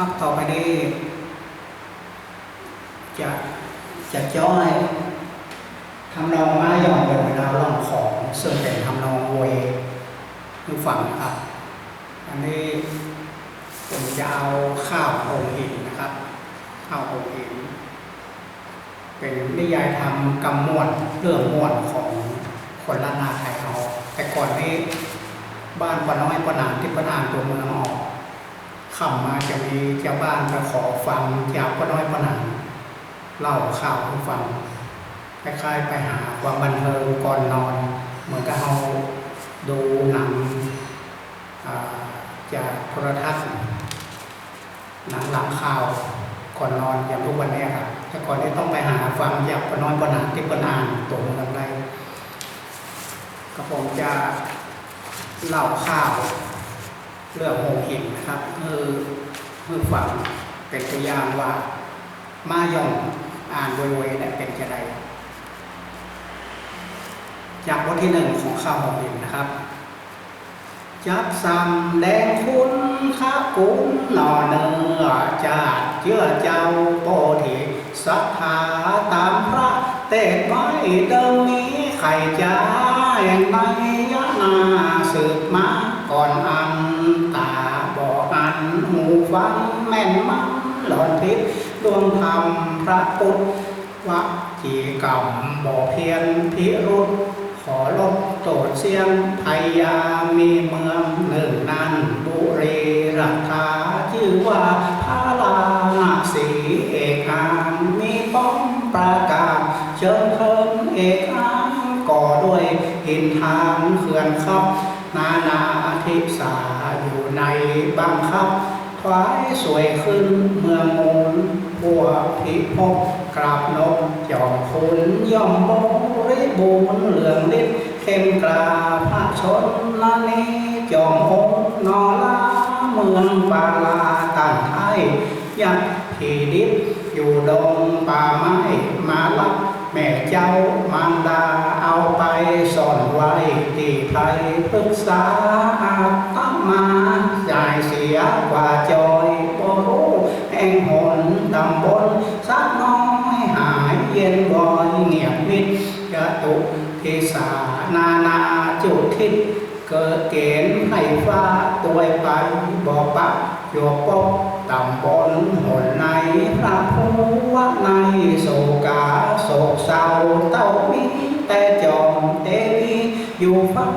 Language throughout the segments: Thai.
ครับต่อไปนี้จะจะจ้อยทำนองมาหย่อนเป็นเวลาล่องของซึ่งเป็นทำนองเวคือฝั่งครับ อันนี้ผมจะเอาข้าวองหินนะครับ ข้าวองหิน เป็นนิยายธรรมกำมวลเรื่องมวลของคนล้านนาไทยเราแต่ก่อนนี้บ้านปน้อยปะนานที่ปนานตัวเมืองออก คำมาจะมีเจ้าบ้านมาขอฟังจากปะน้อยปะนานเล่าข่าวให้ฟังคล้ายๆไปหาความบันเทิงก่อนนอน เหมือนกับเราดูหนังจากโทรทัศน์หนังหลังข่าวก่อนนอนอย่างทุกวันนี้ครับแต่ก่อนนี้ต้องไปหาฟังจากปะน้อยปะนานที่ปะนานตัวเมืองได้ก็ผมจะเล่าข่าว เรื่องโหงหินนะครับคือคือฝังเป็นตัวอย่างว่า มาย่องอ่านโวยๆเนี่ยเป็นจะไดจากบทที่หนึ่งของข้าวโหงหินนะครับ จับสัมแดงคุณข้ากุนหน่อเนื้อจาดเชื่อเจ้าโปธิศรัทธาตามพระเตศไว้เดิมนี้ไข่จ้าแห่งในยะนาสืบมา ก่อนอันตาบออันหูฟังแม่นมันหลอนทิพย์ดวงธรรมพระพุทธวัจีกรรมบ่เพียนพิรุธขอลบโตดเสียงพยามีเมืองหนึ่งนั้นบุรีรัฐาชื่อว่าพาลานาสีเอกานมีป้อมประกาศเชิญเทิมเอกานก่อด้วยหินทางเขื่อนขับ นานาทิสาอยู่ในบังคับถวายสวยขึ้นเมืองมูลพวกพิภพกราบนกจอมคุณย่อมบริบูรณ์เหลืองฤทธิ์เข้มกลาภาคชนละนี้จอมองนอลาเมืองบาลาตันไทยยักผีดิบอยู่ดงป่าไม้มาลับ ม่เจ้ามารดาเอาไปซ่อนไว้ที่ไทยปรึกษาอาตมาจ่ายเสียกว่าจอยบรู้แห่งหนตำบลสักน้อยหายเย็นวอยเงียบมิดกระตุกทิสานานาจุดทิศเกิดเกณฑ์ให้ฟ้าตัวไปบอกปัก โยปกตำบลหนในพระภูวะในโศกาโศกเศร้าเต้ามีแต่จอมเตวีอยู่เฝ้า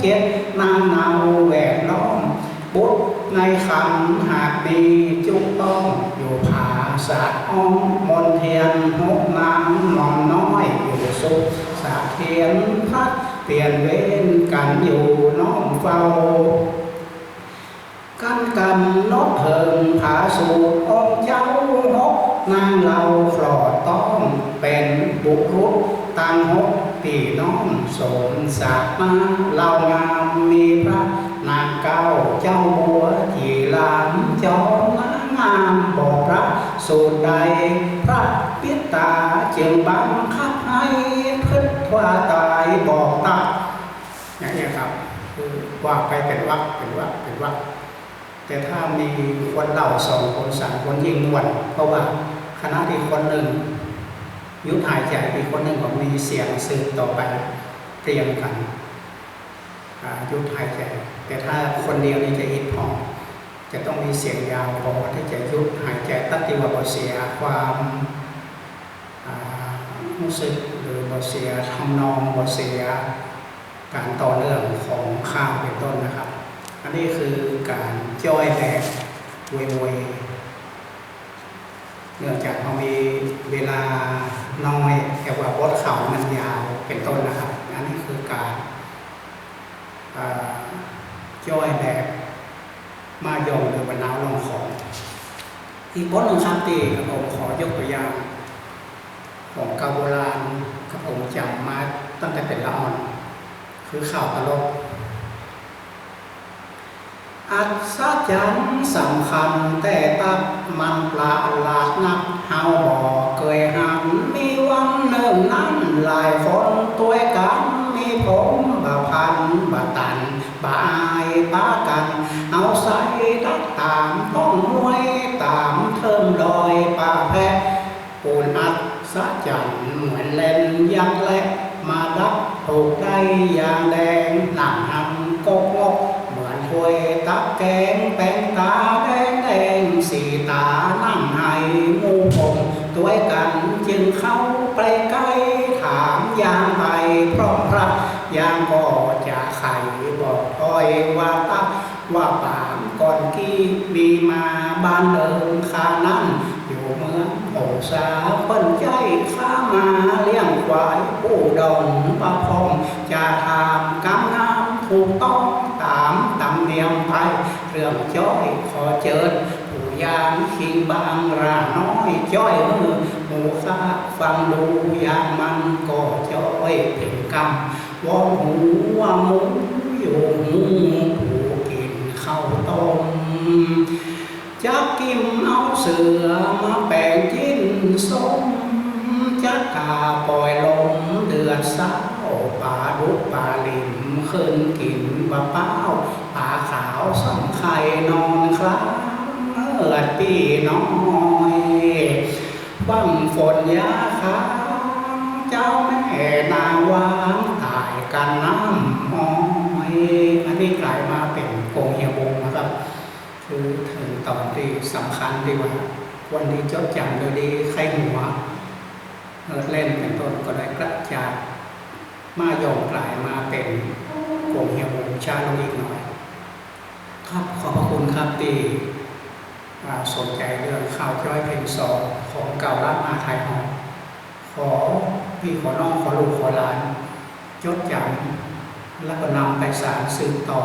เจ็ดนางเนาแหวกล้อมบุตรในคำหากมีจุกต้องอยู่ผาสะอ้อมมนเทียนหกนางหมอมน้อยอยู่สุขสะเทียนพัดเปลี่ยนเว้นกันอยู่น้องเฝ้า นกเพิงผาสูตองเจ้านกนางเราฟลอดต้องเป็นบุรุษต่างหกปีน้องสมสามาเหล่างามมีพระนางเก้าเจ้าบัวที่ลานจอมนางงามบอกพระสูตรใดพระปิตาจึงบังคับให้พึ่งว่าตายบอกตัดอย่างนี้ครับคือว่าไปเป็นวักเป็นวักเป็นวัก แต่ถ้ามีคนเล่าสองคนสามคนยิ่งม่วนเพราะว่าคณะที่คนหนึ่ง ยุดหายใจอีกคนหนึ่งก็มีเสียงสืบต่อไปเตรียมกันยุดหายใจ แต่ถ้าคนเดียวนี่จะอิดพอจะต้องมีเสียงยาวพอที่จะยุดหายใจตัดที่ว่าเสียความรู้สึกหรือบ่เสียทำนองบ่เสียการต่อเนื่องของข้าวเป็นต้นนะครับ อันนี้คือการจ้อยแบบเววยเนื่องจากเรามีเวลาน้อยแต่ว่าบทเขามันยาวเป็นต้นนะครับ อันนี้คือการเอ่อจ้อยแบบมายองหรือบรรณาลองของ อีกบทหนึ่งครับที่ผมขอยกตัวอย่างของกาโบราณกระผมจำมาตั้งแต่เป็นละอ่อน คือข่าวตลก อัศจรรย์สำคัญแต่ตับมันปลาหลาดนักเฮาบอกเคยหันมีวันหนึ่งนั้นหลายคนตัวกันมีผมบาพันบาตันบาอายบากัน เอาใส่ดัดตามต้องมวยตามเทิมลอยปาแพะปูนอัศจรรย์เหมือนเล่นยักษ์และมาดับถูกได้อย่างแดงหนังหันกกก วยตักแกงแป้งตาแดงแดงสีตานั่งให้มูผมตัวกันจึงเข้าไปใกล้ถามยางไปพร้อมพระยางก็จะไขบอกถ้อยว่าตักว่าปามก่อนกี้มีมาบ้านเดิมคานั้นอยู่เมืองโอสาเปิ้นใจข้ามาเลี้ยงควายผู้ดอนประพองจะทำกำน้ำ ถูกต้องตามตำเนียมไปเรื่องจ้อยขอเจิญผู้ยามคิงบางราน้อยจ้อยมือหมูข้าฟังดูยางมันก็จ้อยเป็นกรรมวอนหูว่ามูอยู่หูผู้กินข้าวต้มจะกินเอาเสือมาแปลงกินส้มจะกาปล่อยลมเดือดเศ ป่าดุกป่าลิมขึ้นกินบะเป้าป่าขาวสังไข่นอนคล้างเมื่อปีน้อยบังฝนยาขางเจ้าแม่นางวางตายกันน้ำหอยอันนี้กลายมาเป็นโกงเฮียบงนะครับคือถึงตอนที่สำคัญดีว่า วันนี้จดจำโดยดีใครหัวเอิดเล่นเป็นต้นก็ได้กระจาย มาโยงกลายมาเป็นโกงเฮียบงชาลงอีกหน่อยครับขอบพระคุณครับที่อ่าสนใจเรื่องข่าวจ้อยเพลงสองของเก่ารัฐมาไทยหอมขอพี่ขอน้องขอลูกขอหลานจดจำแล้วก็นำไปสารสืบต่อ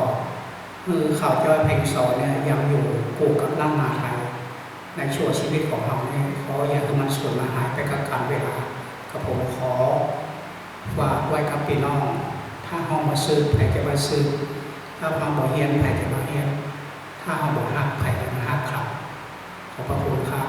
คือข่าวจ้อยเพลงสอนเนี่ยยังอยู่กูกับร่างมาไทย ในช่วงชีวิตของเราเนี่ยขออย่าให้มันสูญมาหายไปกับการเวลาก็ผมขอี่น้อง ถ้าห้องมาซื้อไผ่จะมาซื้อถ้าห้องบ่เฮียนไผ่จะมาเฮียน ถ้าห้องบ่หักไผ่จะมาฮักครับขอบพระคุณครับ